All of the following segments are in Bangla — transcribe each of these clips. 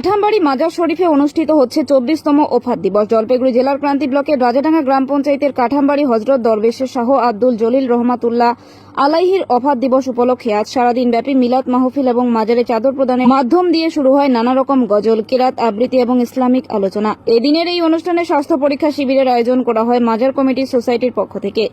কাঠামবাড়ি মাজার শরীফে অনুষ্ঠিত হচ্ছে চব্বিশতম ওফাত দিবস। জলপাইগুড়ি জেলার ক্রান্তি ব্লকের রাজাডাঙ্গা গ্রাম পঞ্চায়েতের কাঠামবাড়ি হজরত দরবেশের শাহ আব্দুল জলিল রহমাতুল্লাহ আলাইহির অফাত দিবস উপলক্ষে আজ সারাদিন ব্যাপী মিলাদ মাহফিল এবং মাজারে চাদর প্রদানের মাধ্যম দিয়ে শুরু হয় নানা রকম গজল, কিরাত, আবৃত্তি এবং ইসলামিক আলোচনা। এদিনের এই অনুষ্ঠানে স্বাস্থ্য পরীক্ষা শিবিরের আয়োজন করা হয় মাজার কমিটি সোসাইটির পক্ষ থেকে।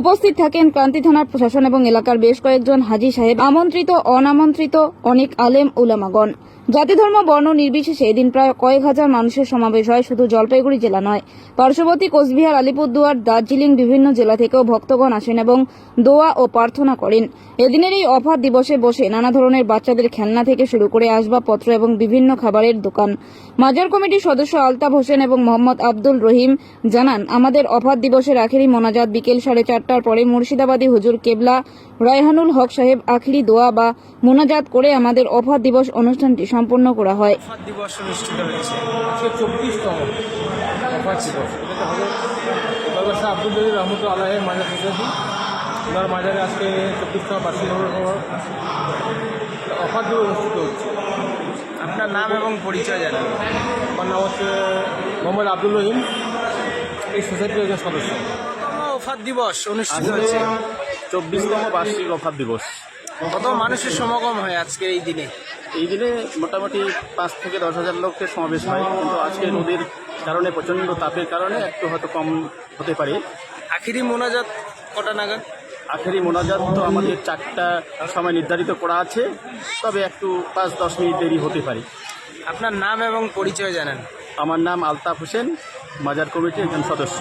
উপস্থিত থাকেন ক্রান্তি থানার প্রশাসন এবং এলাকার বেশ কয়েকজন হাজি সাহেব, আমন্ত্রিত, অনামন্ত্রিত অনেক আলেম উলামাগণ। জাতি ধর্ম, বর্ণ নির্বিশেষে এদিন প্রায় কয়েক হাজার মানুষের সমাবেশ হয়, শুধু জলপাইগুড়ি জেলা নয়। পার্শ্ববর্তী কোচবিহার, আলিপুরদুয়ার, দার্জিলিং বিভিন্ন জেলা থেকেও ভক্তগণ আসেন এবং দোয়া ও প্রার্থনা করেন। এদিনের এই অফার দিবসে বসে নানা ধরনের বাচ্চাদের খেলনা থেকে শুরু করে আসবাবপত্র এবং বিভিন্ন খাবারের দোকান। মাজার কমিটির সদস্য আলতাফ হোসেন এবং মোহাম্মদ আব্দুল রহিম জানান, আমাদের অফার দিবসের আখেরি মোনাজাত বিকেল সাড়ে চারটার পরে মুর্শিদাবাদী হুজুর কেবলা, রায়হানুল হক সাহেব আখরি দোয়া বা মোনাজাত করে আমাদের অফার দিবস অনুষ্ঠানটি সম্পন্ন করা হয়। অফার দিবস অনুষ্ঠিত হয়েছে। আব্দুল ওনার মাজারে আজকে চব্বিশতম বার্ষিক অফার দিবস অনুষ্ঠিত হচ্ছে। আপনার নাম এবং পরিচয় জানান। আমার নাম হচ্ছে মোহাম্মদ আব্দুল রহিম। এই সোসাইটির একজন সদস্য। অফার দিবস অনুষ্ঠিত হচ্ছে। চব্বিশতম বার্ষিক অফার দিবস। কত মানুষের সমাগম হয় আজকের এই দিনে? এই দিনে মোটামুটি পাঁচ থেকে দশ হাজার লোকের সমাবেশ হয়। কিন্তু আজকে নদীর কারণে প্রচণ্ড তাপের কারণে একটু হয়তো কম হতে পারে। আখিরি মোনাজাত কটা নাগাদ? আখেরি মোনাজাত তো আমাদের চারটা সময় নির্ধারিত করা আছে তবে একটু পাঁচ দশ মিনিট দেরি হতে পারে। আপনার নাম এবং পরিচয় জানেন। আমার নাম আলতাফ হোসেন মাজার কমিটির একজন সদস্য।